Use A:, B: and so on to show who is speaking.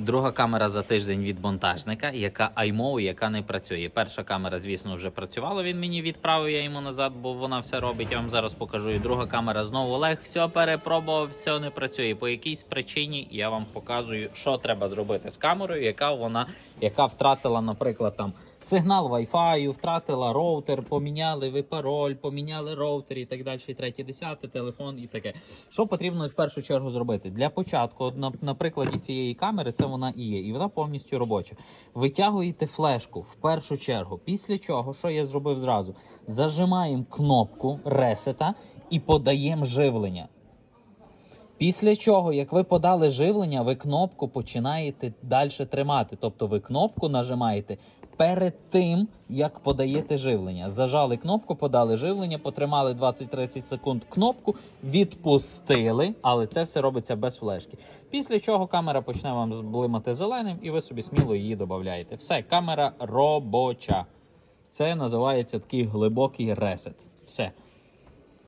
A: Друга камера за тиждень від монтажника, яка iMOV, яка не працює. Перша камера, звісно, вже працювала. Він мені відправив, я йому назад, бо вона все робить. Я вам зараз покажу. І друга камера знову Олег. Все перепробував, все не працює. По якійсь причині я вам показую, що треба зробити з камерою, яка вона, яка втратила, наприклад, там сигнал Wi-Fi, втратила роутер, поміняли ви пароль, поміняли роутер і так далі. і Третє, десяте, телефон і таке. Що потрібно в першу чергу зробити? Для початку, на, на прикладі цієї камери, це вона і є, і вона повністю робоча. Витягуєте флешку в першу чергу. Після чого, що я зробив зразу? Зажимаємо кнопку ресета і подаємо живлення. Після чого, як ви подали живлення, ви кнопку починаєте далі тримати. Тобто ви кнопку нажимаєте перед тим, як подаєте живлення. Зажали кнопку, подали живлення, потримали 20-30 секунд кнопку, відпустили, але це все робиться без флешки. Після чого камера почне вам блимати зеленим, і ви собі сміло її додаєте. Все, камера робоча. Це називається такий глибокий ресет. Все.